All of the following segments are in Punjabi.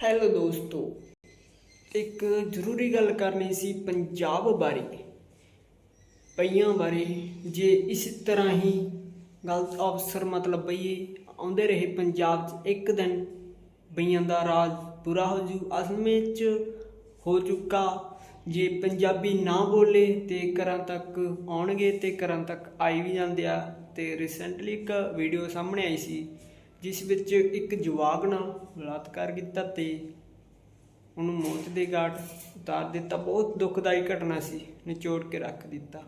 ਹੈਲੋ ਦੋਸਤੋ, ਇੱਕ ਜ਼ਰੂਰੀ ਗੱਲ ਕਰਨੀ ਸੀ ਪੰਜਾਬ ਬਾਰੇ। ਪਈਆਂ ਬਾਰੇ, ਜੇ ਇਸ ਤਰ੍ਹਾਂ ਹੀ ਗਲਤ ਅਫਸਰ ਮਤਲਬ ਬਈਏ, ਆਉਂਦੇ ਰਹੇ ਪੰਜਾਬ 'ਚ ਇੱਕ ਦਿਨ, ਬਈਆਂ ਦਾ ਰਾਜ ਪੂਰਾ ਹੋ ਜੂ, ਅਸਲ ਵਿੱਚ ਹੋ ਚੁੱਕਾ। ਜੇ ਪੰਜਾਬੀ ਨਾ ਬੋਲੇ, ਤੇ ਘਰਾਂ ਤੱਕ ਆਉਣਗੇ, ਤੇ ਘਰਾਂ ਤੱਕ ਆਈ ਵੀ ਜਾਂਦੇ ਆ। ਤੇ ਰੀਸੈਂਟਲੀ ਇੱਕ ਵੀਡੀਓ ਸਾਹਮਣੇ ਆਈ ਸੀ। ਜਿਸ ਵਿੱਚ ਇੱਕ ਜਵਾਕ ਨਾਲ ਬਲਾਤਕਾਰ ਕੀਤਾ ਤੇ ਉਹਨੂੰ ਮੌਤ ਦੇ ਘਾਟ ਉਤਾਰ ਦਿੱਤਾ। ਬਹੁਤ ਦੁਖਦਾਈ ਘਟਨਾ ਸੀ, ਨਿਚੋੜ ਕੇ ਰੱਖ ਦਿੱਤਾ।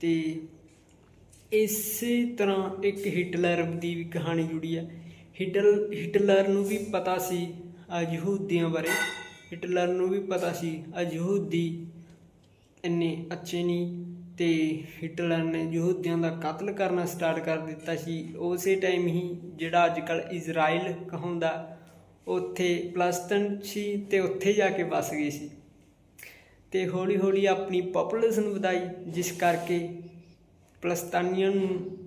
ਤੇ ਇਸੇ ਤਰ੍ਹਾਂ ਇੱਕ ਹਿਟਲਰ ਦੀ ਵੀ ਕਹਾਣੀ ਜੁੜੀ ਹੈ। ਹਿਟਲ, ਹਿਟਲਰ ਨੂੰ ਵੀ ਪਤਾ ਸੀ ਆ ਬਾਰੇ। ਹਿਟਲਰ ਨੂੰ ਵੀ ਪਤਾ ਸੀ ਆ ਇੰਨੇ ਅੱਛੇ ਨਹੀਂ ਤੇ ਹਿਟਲਰ ਨੇ ਯਹੂਦੀਆਂ ਦਾ ਕਤਲ ਕਰਨਾ ਸਟਾਰਟ ਕਰ ਦਿੱਤਾ ਸੀ। ਉਸੇ ਟਾਈਮ ਹੀ ਜਿਹੜਾ ਅੱਜ ਅੱਜਕੱਲ ਇਜ਼ਰਾਈਲ ਕਹਾਉਂਦਾ, ਉੱਥੇ ਪਲਸਤਨ ਸੀ ਤੇ ਉੱਥੇ ਜਾ ਕੇ ਵਸ ਗਈ ਸੀ। ਤੇ ਹੌਲੀ ਹੌਲੀ ਆਪਣੀ ਪੋਪੂਲੇਸ਼ਨ ਵਧਾਈ, ਜਿਸ ਕਰਕੇ ਪਲਸਤਾਨੀਆਂ ਨੂੰ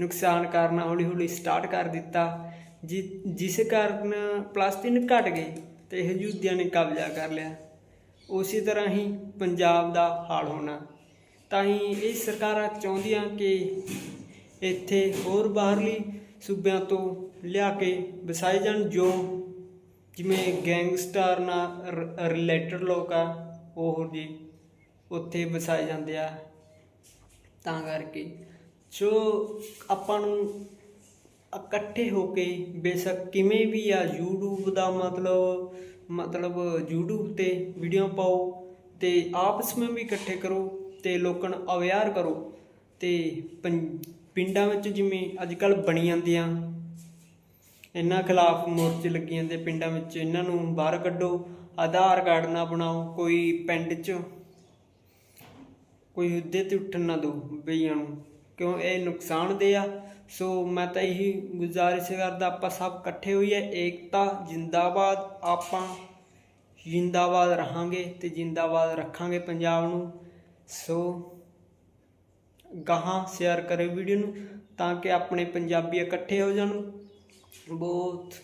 ਨੁਕਸਾਨ ਕਰਨਾ ਹੌਲੀ ਹੌਲੀ ਸਟਾਰਟ ਕਰ ਦਿੱਤਾ, ਜਿ- ਜਿਸ ਕਾਰਨ ਪਲਸਤੀਨ ਘਟ ਗਏ ਤੇ ਯਹੂਦੀਆਂ ਨੇ ਕਬਜ਼ਾ ਕਰ ਲਿਆ। ਉਸੇ ਤਰ੍ਹਾਂ ਹੀ ਪੰਜਾਬ ਦਾ ਹਾਲ ਹੋਣਾ। ਤਾਂ ਹੀ ਇਹ ਸਰਕਾਰਾਂ ਚਾਹੁੰਦੀਆਂ ਕਿ ਇੱਥੇ ਹੋਰ ਬਾਹਰਲੀ ਸੂਬਿਆਂ ਤੋਂ ਲਿਆ ਕੇ ਵਸਾਏ ਜਾਣ ਜੋ ਜਿਵੇਂ ਗੈਂਗਸਟਰ ਨਾਲ ਰਿਲੇਟਡ ਲੋਕ ਆ, ਉਹ ਜੀ ਉੱਥੇ ਵਸਾਏ ਜਾਂਦੇ ਆ। ਤਾਂ ਕਰਕੇ ਜੋ ਆਪਾਂ ਨੂੰ ਇਕੱਠੇ ਹੋ ਕੇ ਬੇਸ਼ੱਕ ਕਿਵੇਂ ਵੀ ਆ YouTube ਦਾ ਮਤਲਬ ਮਤਲਬ YouTube ਤੇ ਵੀਡੀਓ ਪਾਓ ਤੇ ਆਪਸ ਵਿੱਚ ਵੀ ਇਕੱਠੇ ਕਰੋ। ਤੇ ਲੋਕਾਂ ਨੂੰ ਅਵੇਅਰ ਕਰੋ ਤੇ ਪੰ- ਪਿੰਡਾਂ ਵਿੱਚ ਜਿਵੇਂ ਅੱਜ ਕੱਲ ਬਣੀ ਜਾਂਦੀਆਂ। ਇਹਨਾਂ ਖਿਲਾਫ ਮੋਰਚੇ ਲੱਗੇ ਜਾਂਦੇ ਪਿੰਡਾਂ ਵਿੱਚ। ਇਹਨਾਂ ਨੂੰ ਬਾਹਰ ਕੱਢੋ, ਆਧਾਰ ਕਾਰਡ ਨਾ ਬਣਾਓ, ਕੋਈ ਪਿੰਡ 'ਚ ਕੋਈ ਹੁੱਦੇ ਤੇ ਉੱਠਣ ਨਾ ਦਿਓ ਬਈਆਂ ਨੂੰ। ਕਿਉਂ? ਇਹ ਨੁਕਸਾਨਦੇ ਆ। ਸੋ ਮੈਂ ਤਾਂ ਇਹੀ ਗੁਜ਼ਾਰਿਸ਼ ਕਰਦਾ, ਆਪਾਂ ਸਭ ਇਕੱਠੇ ਹੋਈਏ। ਏਕਤਾ, ਜਿੰਦਾਬਾਦ। ਆਪਾਂ ਜਿੰਦਾਬਾਦ ਰਹਾਂਗੇ ਤੇ ਜਿੰਦਾਬਾਦ ਰੱਖਾਂਗੇ ਪੰਜਾਬ ਨੂੰ। ਸੋ ਗਾਹਾਂ ਸ਼ੇਅਰ ਕਰੇ ਵੀਡੀਓ ਨੂੰ ਤਾਂ ਕਿ ਆਪਣੇ ਪੰਜਾਬੀ ਇਕੱਠੇ ਹੋ ਜਾਣ। ਬਹੁਤ